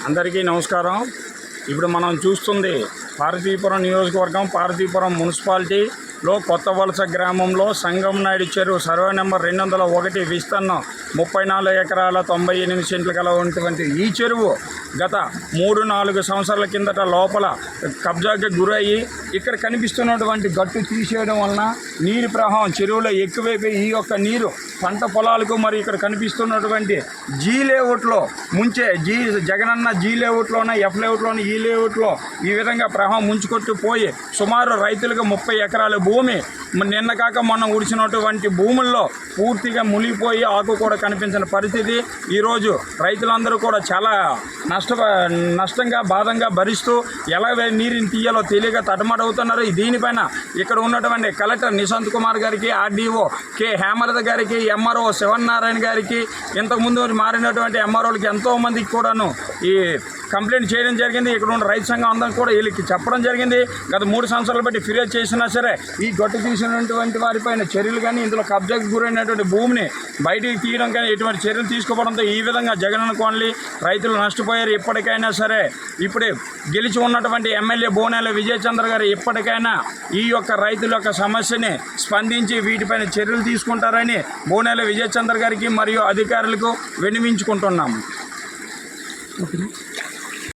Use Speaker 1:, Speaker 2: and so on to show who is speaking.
Speaker 1: అందరికీ నమస్కారం. ఇప్పుడు మనం చూస్తుంది పార్వతీపురం నియోజకవర్గం పార్వతీపురం మున్సిపాలిటీలో కొత్త వలస గ్రామంలో సంగం నాయుడు చెరువు సర్వే నెంబర్ రెండు వందల ఒకటి విస్తీర్ణం ముప్పై నాలుగు ఎకరాల తొంభై ఎనిమిది సెంట్లు గల ఉన్నటువంటి ఈ చెరువు గత మూడు నాలుగు సంవత్సరాల కిందట లోపల కబ్జాకి గురయ్యి ఇక్కడ కనిపిస్తున్నటువంటి గట్టు తీసేయడం వలన నీరు ప్రవాహం చెరువులో ఎక్కువైపోయి ఈ యొక్క నీరు పంట పొలాలకు మరి ఇక్కడ కనిపిస్తున్నటువంటి జీ లేఅవుట్లో ముంచే జీ జగనన్న జీ లేఅవుట్లోనే ఎఫ్ లేఅవుట్లోనే ఈ లేఅవుట్లో ఈ విధంగా ప్రవాహం ముంచుకొట్టు పోయి సుమారు రైతులకు ముప్పై ఎకరాల భూమి నిన్న కాక మొన్న ఉడిచినటువంటి భూముల్లో పూర్తిగా మునిగిపోయి ఆకు కూడా కనిపించిన పరిస్థితి. ఈరోజు రైతులందరూ కూడా చాలా నష్ట నష్టంగా బాధంగా భరిస్తూ ఎలా నీరుని తీయాలో తెలియక తటమడవుతున్నారు దీనిపైన ఇక్కడ ఉన్నటువంటి కలెక్టర్ నిశాంత్ కుమార్ గారికి ఆర్డీఓ కె. హేమలత గారికి ఎంఆర్ఓ శివన్నారాయణ గారికి ఇంతకుముందు మారినటువంటి ఎంఆర్ఓలకి ఎంతో మందికి కూడాను ఈ కంప్లైంట్ చేయడం జరిగింది. ఇక్కడ ఉన్న రైతు సంఘం అందరం కూడా వీళ్ళకి చెప్పడం జరిగింది. గత మూడు సంవత్సరాలు బట్టి ఫిర్యాదు చేసినా సరే ఈ గట్టు తీసినటువంటి వారిపైన చర్యలు కానీ ఇందులో కబ్జాకు గురైనటువంటి భూమిని బయటికి తీయడం కానీ ఎటువంటి చర్యలు తీసుకోవడంతో ఈ విధంగా జగన్ కోనలి రైతులు నష్టపోయారు. ఇప్పటికైనా సరే ఇప్పుడే గెలిచి ఉన్నటువంటి ఎమ్మెల్యే బోనాల విజయచంద్ర గారు ఇప్పటికైనా ఈ యొక్క రైతుల యొక్క సమస్యని స్పందించి వీటిపైన చర్యలు తీసుకుంటారని బోనాల విజయచంద్ర గారికి మరియు అధికారులకు విన్నవించుకుంటున్నాము
Speaker 2: ఓకే